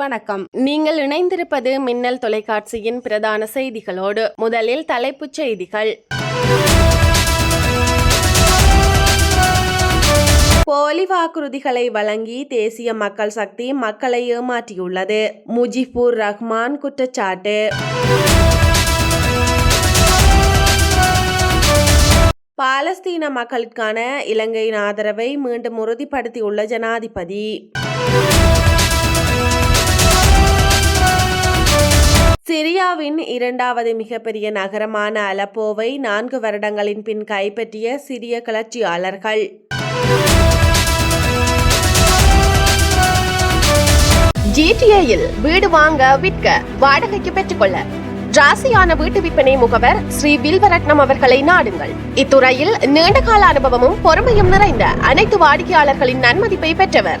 வணக்கம். நீங்கள் இணைந்திருப்பது மின்னல் தொலைக்காட்சியின் பிரதான செய்திகளோடு முதலில் தலைப்புச் செய்திகள். போலி வாக்குறுதிகளை வழங்கி தேசிய மக்கள் சக்தி மக்களை ஏமாற்றியுள்ளது. முஜிபுர் ரஹ்மான் குற்றச்சாட்டு. பாலஸ்தீன மக்களுக்கான இலங்கையின் ஆதரவை மீண்டும் உறுதிப்படுத்தியுள்ள ஜனாதிபதி. சிரியாவின் இரண்டாவது மிகப்பெரிய நகரமான அலப்போவை நான்கு வருடங்களின் பின் கைப்பற்றிய சிரிய கிளர்ச்சியாளர்கள். ஜிடிஏயில் வீடு வாங்க விற்க வாடகைக்கு பெற்றுக்கொள்ள. ராசியான வீட்டு விற்பனை முகவர் ஸ்ரீ வில்வரட்னம் அவர்களை நாடுங்கள். இத்துறையில் நீண்டகால அனுபவமும் பொறுமையும் நிறைந்த அனைத்து வாடிக்கையாளர்களின் நன்மதிப்பை பெற்றவர்.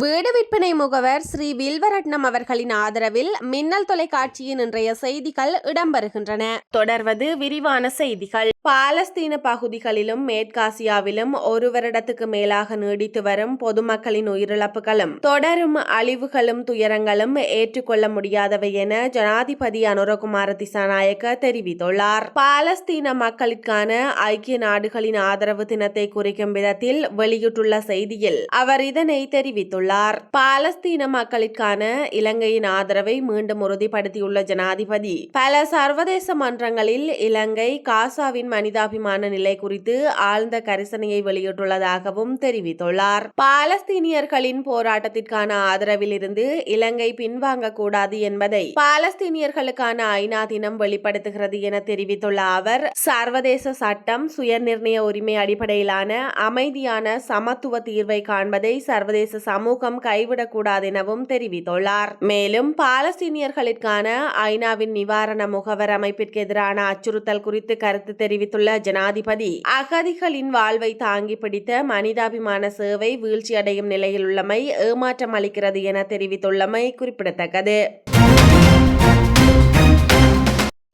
வீடு விற்பனை முகவர் ஸ்ரீ வில்வரட்னம் அவர்களின் ஆதரவில் மின்னல் தொலைக்காட்சியின் இன்றைய செய்திகள் இடம்பெறுகின்றன. தொடர்வது விரிவான செய்திகள். பாலஸ்தீன பகுதிகளிலும் மேற்காசியாவிலும் ஒரு வருடத்துக்கு மேலாக நீடித்து வரும் பொதுமக்களின் உயிரிழப்புகளும் தொடரும் அழிவுகளும் துயரங்களும் ஏற்றுக்கொள்ள முடியாதவை என ஜனாதிபதி அனுரகுமார திசாநாயக்க தெரிவித்துள்ளார். பாலஸ்தீன மக்களுக்கான ஐக்கிய நாடுகளின் ஆதரவு தினத்தை குறிக்கும் விதத்தில் வெளியிட்டுள்ள செய்தியில் அவர் இதனை தெரிவித்துள்ளார். பாலஸ்தீன மக்களுக்கான இலங்கையின் ஆதரவை மீண்டும் உறுதிப்படுத்தியுள்ள ஜனாதிபதி பல சர்வதேச மன்றங்களில் இலங்கை காசாவின் மனிதாபிமான நிலை குறித்து ஆழ்ந்த கரிசனையை வெளியிட்டுள்ளதாகவும் தெரிவித்துள்ளார். பாலஸ்தீனியர்களின் போராட்டத்திற்கான ஆதரவில் இருந்து இலங்கை பின்வாங்க கூடாது என்பதை பாலஸ்தீனியர்களுக்கான ஐநா தினம் வெளிப்படுத்துகிறது என தெரிவித்துள்ள அவர் சர்வதேச சட்டம் சுயநிர்ணய உரிமை அடிப்படையிலான அமைதியான சமத்துவ தீர்வை காண்பதை சர்வதேச சமூக சமூகம் கைவிடக்கூடாது எனவும் தெரிவித்துள்ளார். மேலும் பாலஸ்தீனியர்களுக்கான ஐநாவின் நிவாரண முகவர் அமைப்பிற்கு எதிரான அச்சுறுத்தல் குறித்து கருத்து தெரிவித்துள்ள ஜனாதிபதி அகதிகளின் வாழ்வை தாங்கி பிடித்த மனிதாபிமான சேவை வீழ்ச்சியடையும் நிலையில் உள்ளமை ஏமாற்றம் அளிக்கிறது என தெரிவித்துள்ளமை குறிப்பிடத்தக்கது.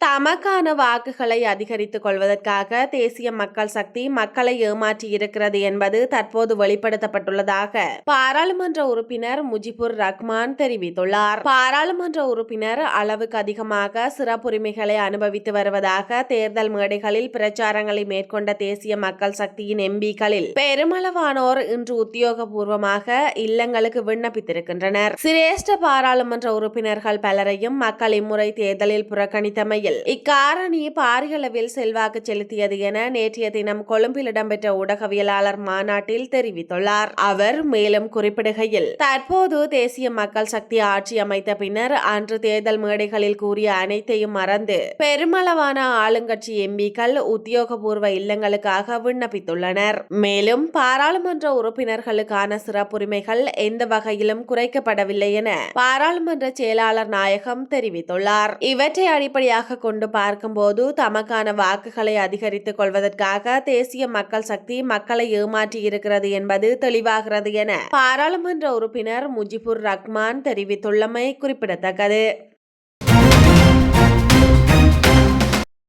தமக்கான வாக்குகளை அதிகரித்துக் கொள்வதற்காக தேசிய மக்கள் சக்தி மக்களை ஏமாற்றி இருக்கிறது என்பது தற்போது வெளிப்படுத்தப்பட்டுள்ளதாக பாராளுமன்ற உறுப்பினர் முஜிபுர் ரஹ்மான் தெரிவித்துள்ளார். பாராளுமன்ற உறுப்பினர் அளவுக்கு அதிகமாக சிறப்புரிமைகளை அனுபவித்து வருவதாக தேர்தல் மேடைகளில் பிரச்சாரங்களை மேற்கொண்ட தேசிய மக்கள் சக்தியின் எம்பிக்களில் பெருமளவானோர் இன்று உத்தியோகபூர்வமாக இல்லங்களுக்கு விண்ணப்பித்திருக்கின்றனர். சிரேஷ்ட பாராளுமன்ற உறுப்பினர்கள் பலரையும் மக்கள் இம்முறை தேர்தலில் புறக்கணித்தமையில் இக்காரணி பாரியளவில் செல்வாக்கு செலுத்தியது என நேற்றைய தினம் கொழும்பில் இடம்பெற்ற ஊடகவியலாளர் மாநாட்டில் தெரிவித்துள்ளார். அவர் மேலும் குறிப்பிடுகையில் தற்போது தேசிய மக்கள் சக்தி ஆட்சி அமைத்த பின்னர் அன்று தேர்தல் மேடைகளில் கூறிய அனைத்தையும் மறந்து பெருமளவான ஆளுங்கட்சி எம்பிக்கள் உத்தியோகபூர்வ இல்லங்களுக்காக விண்ணப்பித்துள்ளனர். மேலும் பாராளுமன்ற உறுப்பினர்களுக்கான சிறப்புரிமைகள் எந்த வகையிலும் குறைக்கப்படவில்லை என பாராளுமன்ற செயலாளர் நாயகம் தெரிவித்துள்ளார். இவற்றை அடிப்படையாக கொண்டு பார்க்கும்போது தமக்கான வாக்குகளை அதிகரித்துக் கொள்வதற்காக தேசிய மக்கள் சக்தி மக்களை ஏமாற்றி இருக்கிறது என்பது தெளிவாகிறது என பாராளுமன்ற உறுப்பினர் முஜிபுர் ரஹ்மான் தெரிவித்துள்ளமை குறிப்பிடத்தக்கது.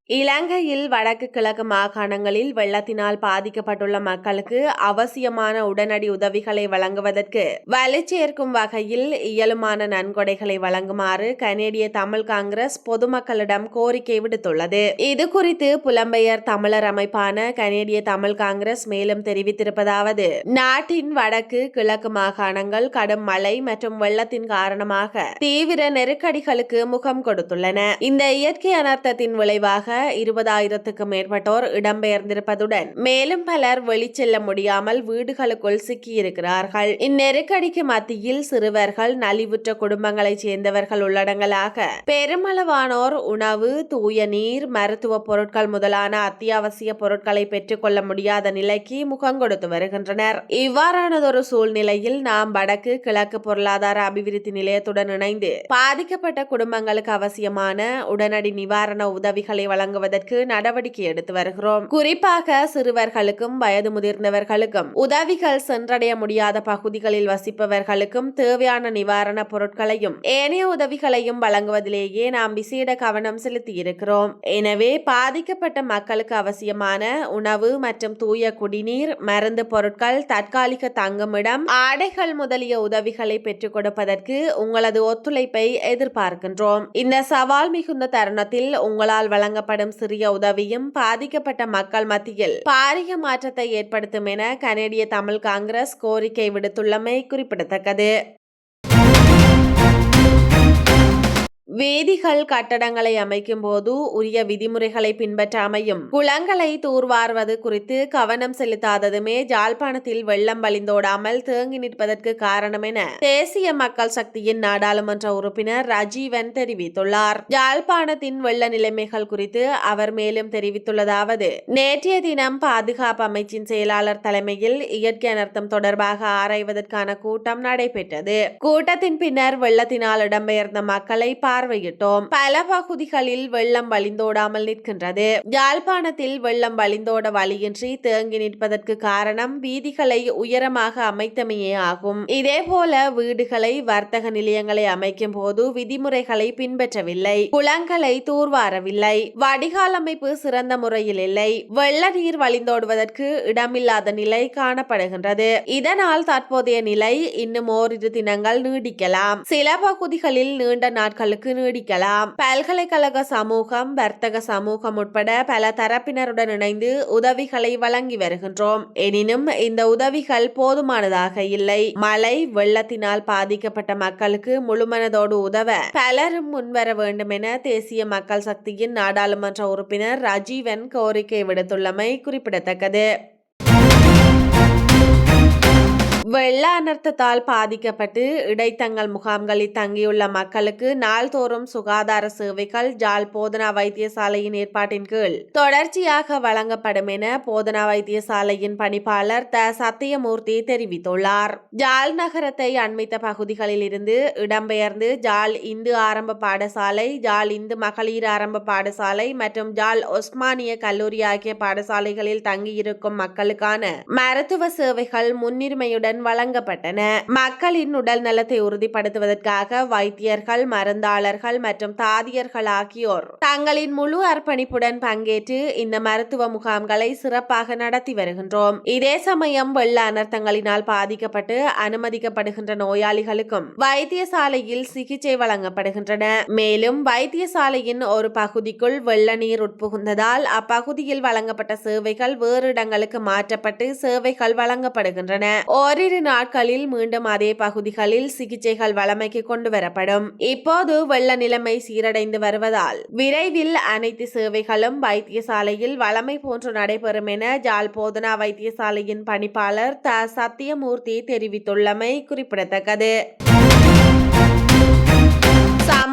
இலங்கையில் வடக்கு கிழக்கு மாகாணங்களில் வெள்ளத்தினால் பாதிக்கப்பட்டுள்ள மக்களுக்கு அவசியமான உடனடி உதவிகளை வழங்குவதற்கு வலுச்சேர்க்கும் வகையில் இயலுமான நன்கொடைகளை வழங்குமாறு கனேடிய தமிழ் காங்கிரஸ் பொதுமக்களிடம் கோரிக்கை விடுத்துள்ளது. இது குறித்து புலம்பெயர் தமிழர் அமைப்பான கனேடிய தமிழ் காங்கிரஸ் மேலும் தெரிவித்திருப்பதாவது நாட்டின் வடக்கு கிழக்கு மாகாணங்கள் கடும் மழை மற்றும் வெள்ளத்தின் காரணமாக தீவிர நெருக்கடிகளுக்கு முகம் கொடுத்துள்ளன. இந்த இயற்கை அனர்த்தத்தின் விளைவாக இருபதாயிரத்துக்கும் மேற்பட்டோர் இடம்பெயர்ந்திருப்பதுடன் மேலும் பலர் வெளிச்செல்ல முடியாமல் வீடுகளுக்குள் சிக்கியிருக்கிறார்கள். இந்நெருக்கடிக்கு மத்தியில் சிறுவர்கள் நலிவுற்ற குடும்பங்களைச் சேர்ந்தவர்கள் உள்ளடங்கலாக பெருமளவானோர் உணவு தூய நீர் மருத்துவ பொருட்கள் முதலான அத்தியாவசிய பொருட்களை பெற்றுக்கொள்ள முடியாத நிலைக்கு முகம் கொடுத்து வருகின்றனர். இவ்வாறானதொரு சூழ்நிலையில் நாம் வடக்கு கிழக்கு பொருளாதார அபிவிருத்தி நிலையத்துடன் இணைந்து பாதிக்கப்பட்ட குடும்பங்களுக்கு அவசியமான உடனடி நிவாரண உதவிகளை வழங்க வழங்குவதற்கு நடவடிக்கை எடுத்து வருகிறோம். குறிப்பாக சிறுவர்களுக்கும் வயது முதிர்ந்தவர்களுக்கும் உதவிகள் சென்றடைய முடியாத பகுதிகளில் வசிப்பவர்களுக்கும் தேவையான நிவாரணப் பொருட்களையும் ஏனைய உதவிகளையும் வழங்குவதிலேயே நாம் விசேட கவனம் செலுத்தியிருக்கிறோம் எனவே பாதிக்கப்பட்ட மக்களுக்கு அவசியமான உணவு மற்றும் தூய குடிநீர் மருந்து பொருட்கள் தற்காலிக தங்குமிடம் ஆடைகள் முதலிய உதவிகளை பெற்றுக் கொடுப்பதற்கு உங்களது ஒத்துழைப்பை எதிர்பார்க்கின்றோம். இந்த சவால் மிகுந்த தருணத்தில் உங்களால் வழங்கப்படும் சிறிய உதவியும் பாதிக்கப்பட்ட மக்கள் மத்தியில் பாரிய மாற்றத்தை ஏற்படுத்தும் என கனேடிய தமிழ் காங்கிரஸ் கோரிக்கை விடுத்துள்ளமை குறிப்பிடத்தக்கது. வேதிகள் கட்டடங்களை அமைக்கும் போது உரிய விதிமுறைகளை பின்பற்றாமையும் குளங்களை தூர்வார்வது குறித்து கவனம் செலுத்தாததுமே ஜாழ்ப்பாணத்தில் வெள்ளம் வழிந்தோடாமல் தேங்கி நிற்பதற்கு காரணம் என தேசிய மக்கள் சக்தியின் நாடாளுமன்ற உறுப்பினர் ரஜீவன் தெரிவித்துள்ளார். ஜாழ்ப்பாணத்தின் வெள்ள நிலைமைகள் குறித்து அவர் மேலும் தெரிவித்துள்ளதாவது நேற்றைய தினம் பாதுகாப்பு அமைச்சின் செயலாளர் தலைமையில் இயற்கை அனர்த்தம் தொடர்பாக ஆராய்வதற்கான கூட்டம் நடைபெற்றது. கூட்டத்தின் பின்னர் வெள்ளத்தினால் இடம்பெயர்ந்த மக்களை பார்வையிட்டோம். பல பகுதிகளில் வெள்ளம் வழிந்தோடாமல் நிற்கின்றது. யாழ்ப்பாணத்தில் வெள்ளம் வழிந்தோட வழியின்றி தேங்கி நிற்பதற்கு காரணம் வீதிகளை உயரமாக அமைத்தமையே ஆகும். இதேபோல வீடுகளை வர்த்தக நிலையங்களை அமைக்கும் போது விதிமுறைகளை பின்பற்றவில்லை. குளங்களை தூர்வாரவில்லை. வடிகால் அமைப்பு சிறந்த முறையில் இல்லை. வெள்ள நீர் வழிந்தோடுவதற்கு இடமில்லாத நிலை காணப்படுகின்றது. இதனால் தற்போதைய நிலை இன்னும் ஓரிரு தினங்கள் நீடிக்கலாம். சில பகுதிகளில் நீண்ட நாட்களுக்கு நீடிக்கலாம் பல்கலைக்கழக சமூகம் வர்த்தக சமூகம் உட்பட பல தரப்பினருடன் இணைந்து உதவிகளை வழங்கி வருகின்றோம். எனினும் இந்த உதவிகள் போதுமானதாக இல்லை. மழை வெள்ளத்தினால் பாதிக்கப்பட்ட மக்களுக்கு முழுமனதோடு உதவ பலரும் முன்வர வேண்டும் என தேசிய மக்கள் சக்தியின் நாடாளுமன்ற உறுப்பினர் ரஜீவன் கோரிக்கை விடுத்துள்ளமை குறிப்பிடத்தக்கது. வெள்ள அனர்த்தத்தால் பாதிக்கப்பட்டு இடைத்தங்கல் முகாம்களில் தங்கியுள்ள மக்களுக்கு நாள்தோறும் சுகாதார சேவைகள் ஜால் போதனா வைத்தியசாலையின் ஏற்பாட்டின் கீழ் தொடர்ச்சியாக வழங்கப்படும் என போதனா வைத்தியசாலையின் பணிப்பாளர் த. சத்தியமூர்த்தி தெரிவித்துள்ளார். ஜால் நகரத்தை அண்மித்த பகுதிகளில் இருந்து இடம்பெயர்ந்து ஜால் இந்து ஆரம்ப பாடசாலை ஜால் இந்து மகளிர் ஆரம்ப பாடசாலை மற்றும் ஜால் ஒஸ்மானிய கல்லூரி ஆகிய பாடசாலைகளில் தங்கியிருக்கும் மக்களுக்கான மருத்துவ சேவைகள் முன்னுரிமையுடன் வழங்கப்பட்டன. மக்களின் உடல் நலத்தை உறுதிப்படுத்துவதற்காக வைத்தியர்கள் மருந்தாளர்கள் மற்றும் தாதியர்கள் ஆகியோர் தங்களின் முழு அர்ப்பணிப்புடன் பங்கேற்று இந்த மருத்துவ முகாம்களை சிறப்பாக நடத்தி வருகின்றோம். இதே சமயம் வெள்ள அனர்த்தங்களினால் பாதிக்கப்பட்டு அனுமதிக்கப்படுகின்ற நோயாளிகளுக்கும் வைத்தியசாலையில் சிகிச்சை வழங்கப்படுகின்றன. மேலும் வைத்தியசாலையின் ஒரு பகுதிக்குள் வெள்ள நீர் உட்புகுந்ததால் அப்பகுதியில் வழங்கப்பட்ட சேவைகள் வேறு இடங்களுக்கு மாற்றப்பட்டு சேவைகள் வழங்கப்படுகின்றன. ஒரு ஓரிரு நாட்களில் மீண்டும் அதே பகுதிகளில் சிகிச்சைகள் வழமைக்கு கொண்டு வரப்படும். இப்போது வெள்ள நிலைமை சீரடைந்து வருவதால் விரைவில் அனைத்து சேவைகளும் வைத்தியசாலையில் வழமை போன்று நடைபெறும் என ஜாழ் போதனா வைத்தியசாலையின் பணிப்பாளர் த. சத்தியமூர்த்தி தெரிவித்துள்ளமை குறிப்பிடத்தக்கது.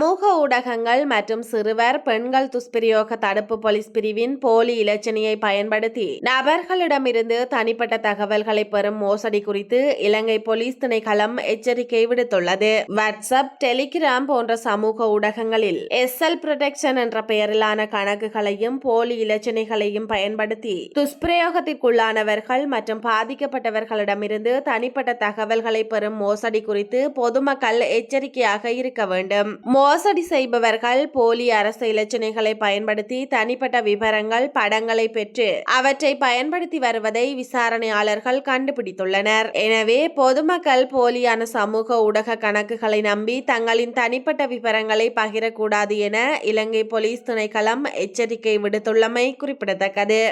சமூக ஊடகங்கள் மற்றும் சிறுவர் பெண்கள் துஷ்பிரயோக தடுப்பு போலீஸ் பிரிவின் போலி இலச்சினையை பயன்படுத்தி நபர்களிடமிருந்து தனிப்பட்ட தகவல்களை பெறும் மோசடி குறித்து இலங்கை போலீஸ் திணைக்களம் எச்சரிக்கை விடுத்துள்ளது. வாட்ஸ்அப் டெலிகிராம் போன்ற சமூக ஊடகங்களில் எஸ்எல் புரொடெக்ஷன் என்ற பெயரிலான கணக்குகளையும் போலி இலச்சினைகளையும் பயன்படுத்தி துஷ்பிரயோகத்திற்குள்ளானவர்கள் மற்றும் பாதிக்கப்பட்டவர்களிடமிருந்து தனிப்பட்ட தகவல்களை பெறும் மோசடி குறித்து பொதுமக்கள் எச்சரிக்கையாக இருக்க வேண்டும். மோசடி செய்பவர்கள் போலி அரசு இலச்சினைகளை பயன்படுத்தி தனிப்பட்ட விவரங்கள் படங்களை பெற்று அவற்றை பயன்படுத்தி வருவதை விசாரணையாளர்கள் கண்டுபிடித்துள்ளனர். எனவே பொதுமக்கள் போலியான சமூக ஊடக கணக்குகளை நம்பி தங்களின் தனிப்பட்ட விவரங்களை பகிரக்கூடாது என இலங்கை போலீஸ் திணைக்களம் எச்சரிக்கை விடுத்துள்ளமை குறிப்பிடத்தக்கது.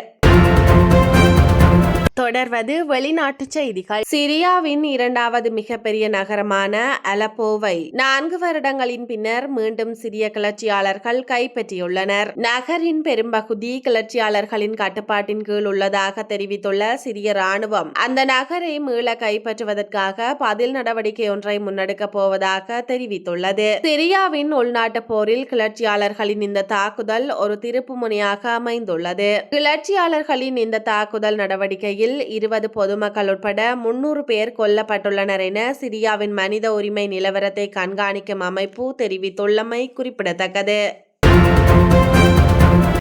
தொடர்வது வெளிநாட்டு செய்திகள். சிரியாவின் இரண்டாவது மிகப்பெரிய நகரமான அலப்போவை நான்கு வருடங்களின் பின்னர் மீண்டும் சிரிய கிளர்ச்சியாளர்கள் கைப்பற்றியுள்ளனர். நகரின் பெரும்பகுதி கிளர்ச்சியாளர்களின் கட்டுப்பாட்டின் கீழ் உள்ளதாக தெரிவித்துள்ள சிரிய ராணுவம் அந்த நகரை மீள கைப்பற்றுவதற்காக பதில் நடவடிக்கை ஒன்றை முன்னெடுக்கப் போவதாக தெரிவித்துள்ளது. சிரியாவின் உள்நாட்டு போரில் கிளர்ச்சியாளர்களின் இந்த தாக்குதல் ஒரு திருப்பு முனையாக அமைந்துள்ளது. கிளர்ச்சியாளர்களின் இந்த தாக்குதல் நடவடிக்கையில் இருபது பொதுமக்கள் உட்பட முன்னூறு பேர் கொல்லப்பட்டுள்ளனர் என சிரியாவின் மனித உரிமை நிலவரத்தை கண்காணிக்கும் அமைப்பு தெரிவித்துள்ளமை குறிப்பிடத்தக்கது.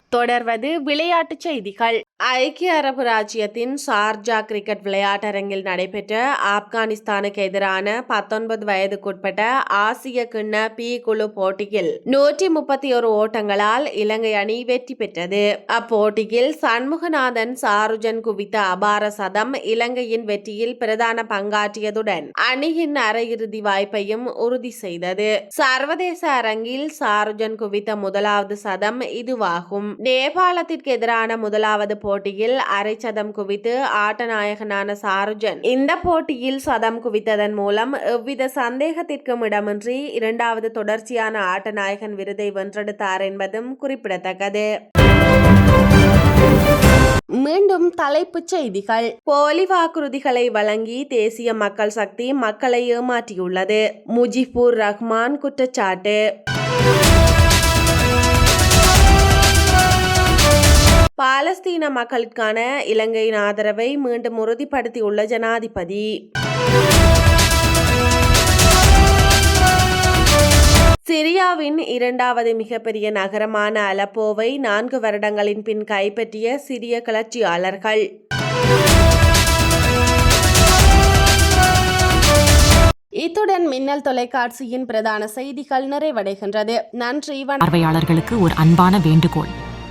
தொடர்வது விளையாட்டுச் செய்திகள். ஐக்கிய அரபு ராஜ்யத்தின் சார்ஜா கிரிக்கெட் விளையாட்டரங்கில் நடைபெற்ற ஆப்கானிஸ்தானுக்கு எதிரான பத்தொன்பது வயதுக்குட்பட்ட ஆசிய கிண்ண பி குழு போட்டியில் நூற்றி முப்பத்தி ஒரு ஓட்டங்களால் இலங்கை அணி வெற்றி பெற்றது. அப்போட்டியில் சண்முகநாதன் சாருஜன் குவித்த அபார சதம் இலங்கையின் வெற்றியில் பிரதான பங்காற்றியதுடன் அணியின் அரையிறுதி வாய்ப்பையும் உறுதி செய்தது. சர்வதேச அரங்கில் சாருஜன் குவித்த முதலாவது சதம் இதுவாகும். நேபாளத்திற்கு எதிரான முதலாவது போட்டியில் அரை சதம் குவித்து ஆட்டநாயகனான சாருஜன். இந்த போட்டியில் சதம் குவித்ததன் மூலம் எவ்வித சந்தேகத்திற்கும் இடமின்றி இரண்டாவது தொடர்ச்சியான ஆட்டநாயகன் விருதை வென்றெடுத்தார் என்பதும் குறிப்பிடத்தக்கது. மீண்டும் தலைப்புச் செய்திகள். போலி வாக்குறுதிகளை வழங்கி தேசிய மக்கள் சக்தி மக்களை ஏமாற்றியுள்ளது. முஜிபுர் ரஹ்மான் குற்றச்சாட்டு. பாலஸ்தீன மக்களுக்கான இலங்கையின் ஆதரவை மீண்டும் உறுதிப்படுத்தியுள்ள ஜனாதிபதி. சிரியாவின் இரண்டாவது மிகப்பெரிய நகரமான அலப்போவை நான்கு வருடங்களின் பின் கைப்பற்றிய சிரிய கிளர்ச்சியாளர்கள். இத்துடன் மின்னல் தொலைக்காட்சியின் பிரதான செய்திகள் நிறைவடைகின்றது. நன்றி பார்வையாளர்களுக்கு ஒரு அன்பான வேண்டுகோள்.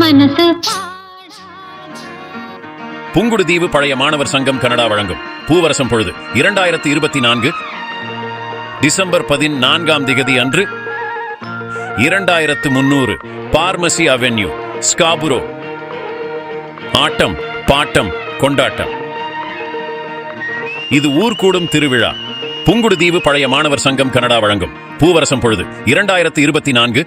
மனசு. புங்குடுதீவு பழைய மாணவர் சங்கம் கனடா வழங்கும். பூவரசம் பொழுது இரண்டாயிரத்தி இருபத்தி நான்கு டிசம்பர் பதினான்காம் திகதி அன்று இரண்டாயிரத்து முன்னூறு பார்மசி அவென்யூ ஸ்காபுரோ. ஆட்டம் பாட்டம் கொண்டாட்டம். இது ஊர்கூடும் திருவிழா. புங்குடுதீவு பழைய மாணவர் சங்கம் கனடா வழங்கும். பூவரசம் பொழுது இரண்டாயிரத்து இருபத்தி நான்கு